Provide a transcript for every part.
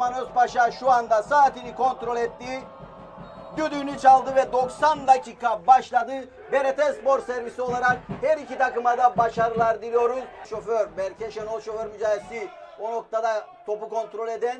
Osman Özpaşa şu anda saatini kontrol etti. Düdüğünü çaldı ve 90 dakika başladı. BRT Spor servisi olarak her iki takıma da başarılar diliyoruz. Şoför Berke Şenol şoför mücadelesi o noktada topu kontrol eden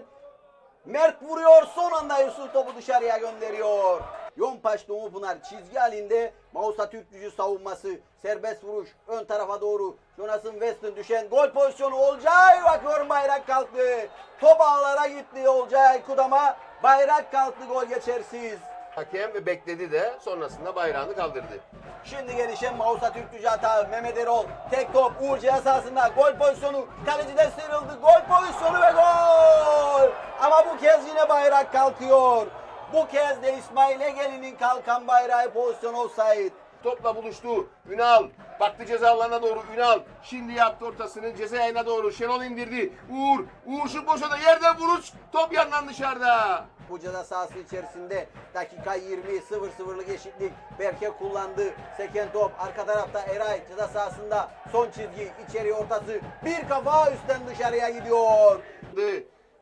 Mert vuruyor son anda Yusuf topu dışarıya gönderiyor. Yompaş Doğu Pınar çizgi halinde Mausa Türk gücü savunması serbest vuruş ön tarafa doğru Jonathan Weston düşen gol pozisyonu Olcay bakıyorum bayrak kalktı. Top ağlara gitti Olcay Kudama bayrak kalktı gol geçersiz. Hakem bekledi de sonrasında bayrağını kaldırdı. Şimdi gelişen Mausa Türk gücü hata Mehmet Erol. Tek top Uğur Cihaz sahasında gol pozisyonu. Kaleciden sıyrıldı. Gol pozisyonu ve gol! Ama bu kez yine bayrak kalkıyor. Bu kez de İsmail Ege'nin kalkan bayrağı pozisyon olsaydı Topla buluştu. Ünal. Baktı ceza alanına doğru Ünal. Şimdi yaptı ortasını ceza yayına doğru. Şenol indirdi. Uğur. Uğur şu boşada yerden vuruş. Top yandan dışarıda. bu ceza sahası içerisinde dakika 20 0-0'lık eşitlik Berke kullandı seken top arka tarafta Eray ceza sahasında son çizgi içeri ortası bir kafa üstten dışarıya gidiyor.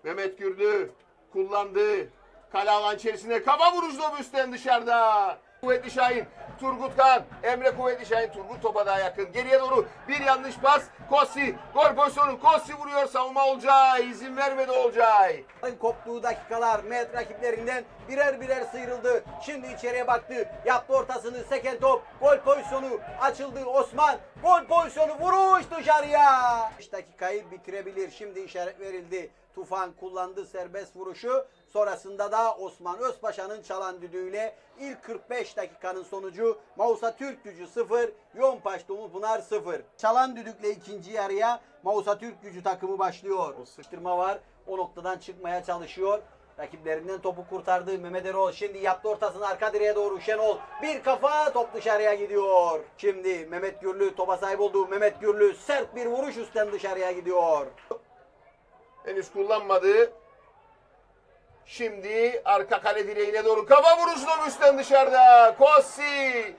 Mehmet Gürdü. Kullandı. Kale alan içerisinde kafa vuruşlu üstten dışarıda. Kuvvetli Şahin, Turgut Kan, Emre Kuvvetli Şahin, Turgut topa daha yakın. Geriye doğru bir yanlış pas. Kossi, gol pozisyonu. Kossi vuruyor savunma Olcay. İzin vermedi Olcay. koptuğu dakikalar Met rakiplerinden birer birer sıyrıldı. Şimdi içeriye baktı. Yaptı ortasını seken top. Gol pozisyonu açıldı Osman. Gol pozisyonu vuruş dışarıya. 5 dakikayı bitirebilir. Şimdi işaret verildi. Tufan kullandı serbest vuruşu. Sonrasında da Osman Özpaşa'nın çalan düdüğüyle ilk 45 dakikanın sonucu Mausa Türk gücü 0, Yonpaş Dumlupınar 0. Çalan düdükle ikinci yarıya Mausa Türk gücü takımı başlıyor. O sıkıştırma var. O noktadan çıkmaya çalışıyor. Rakiplerinden topu kurtardı Mehmet Erol. Şimdi yaptı ortasını arka direğe doğru Şenol. Bir kafa top dışarıya gidiyor. Şimdi Mehmet Gürlü topa sahip oldu. Mehmet Gürlü sert bir vuruş üstten dışarıya gidiyor. Henüz kullanmadı. Şimdi arka kale direğine doğru kafa vuruşlu üstten dışarıda. Kossi.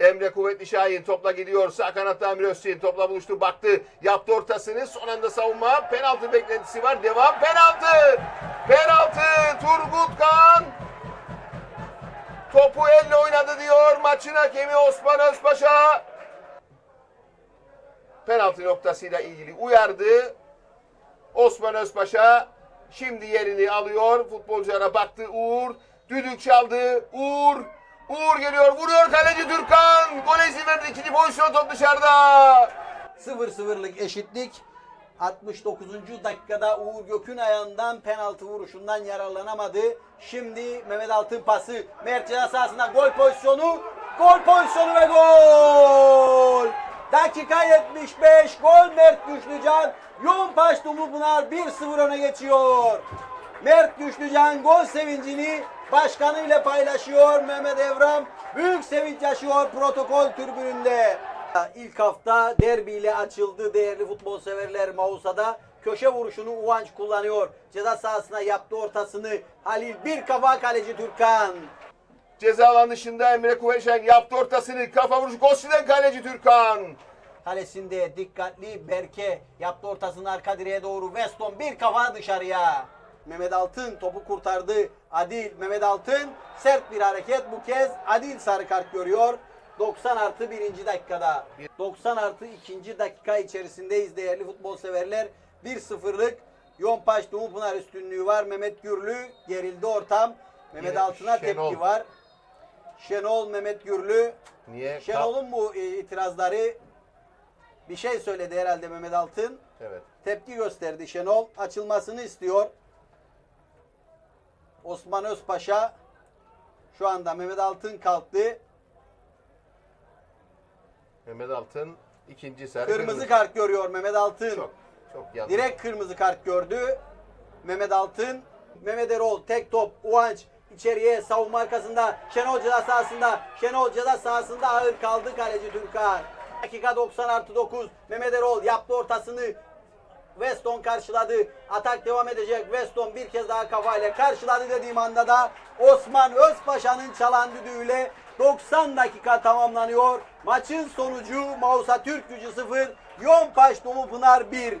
Emre Kuvvetli Şahin topla gidiyor. Sağ kanatta Emre Özçin topla buluştu. Baktı. Yaptı ortasını. Son anda savunma. Penaltı beklentisi var. Devam. Penaltı. Penaltı. Turgut Kan. Topu elle oynadı diyor. Maçın hakemi Osman Özpaşa. Penaltı noktasıyla ilgili uyardı. Osman Özpaşa şimdi yerini alıyor. Futbolculara baktı Uğur. Düdük çaldı. Uğur. Uğur geliyor. Vuruyor kaleci Türkan. Gole izin verdi. İkinci pozisyon top dışarıda. 0-0'lık eşitlik. 69. dakikada Uğur Gök'ün ayağından penaltı vuruşundan yararlanamadı. Şimdi Mehmet Altın pası Mert sahasında gol pozisyonu. Gol pozisyonu ve gol! Dakika 75 gol Mert Güçlücan. Yoğunpaş Dumlupınar 1-0 öne geçiyor. Mert Güçlücan gol sevincini başkanıyla paylaşıyor. Mehmet Evram büyük sevinç yaşıyor protokol tribününde. İlk hafta derbiyle açıldı değerli futbol severler Mausa'da. Köşe vuruşunu Uvanç kullanıyor. Ceza sahasına yaptı ortasını. Halil bir kafa kaleci Türkan. Ceza alan dışında Emre Kuvveşen yaptı ortasını. Kafa vuruşu Kossi'den kaleci Türkan. Kalesinde dikkatli Berke yaptı ortasını arka direğe doğru. Weston bir kafa dışarıya. Mehmet Altın topu kurtardı. Adil Mehmet Altın sert bir hareket bu kez Adil sarı kart görüyor. 90 artı birinci dakikada. 90 artı ikinci dakika içerisindeyiz değerli futbol severler. 1-0'lık Yompaş Dumupınar üstünlüğü var. Mehmet Gürlü gerildi ortam. Mehmet Yine Altın'a Şenol. tepki var. Şenol Mehmet Gürlü. Niye? Şenol'un bu e, itirazları bir şey söyledi herhalde Mehmet Altın. Evet. Tepki gösterdi Şenol. Açılmasını istiyor. Osman Özpaşa şu anda Mehmet Altın kalktı. Mehmet Altın ikinci sarı. Kırmızı kart görüyor Mehmet Altın. Çok çok yanlış. Direkt kırmızı kart gördü. Mehmet Altın. Mehmet Erol tek top. Uvanç içeriye savunma arkasında. Şenol ceza sahasında. Şenol ceza sahasında ağır kaldı kaleci Türkan. Dakika 90 artı 9. Mehmet Erol yaptı ortasını. Weston karşıladı. Atak devam edecek. Weston bir kez daha kafayla karşıladı dediğim anda da Osman Özpaşa'nın çalan düdüğüyle 90 dakika tamamlanıyor. Maçın sonucu Mausa Türk gücü 0, Yompaş Dumupınar 1.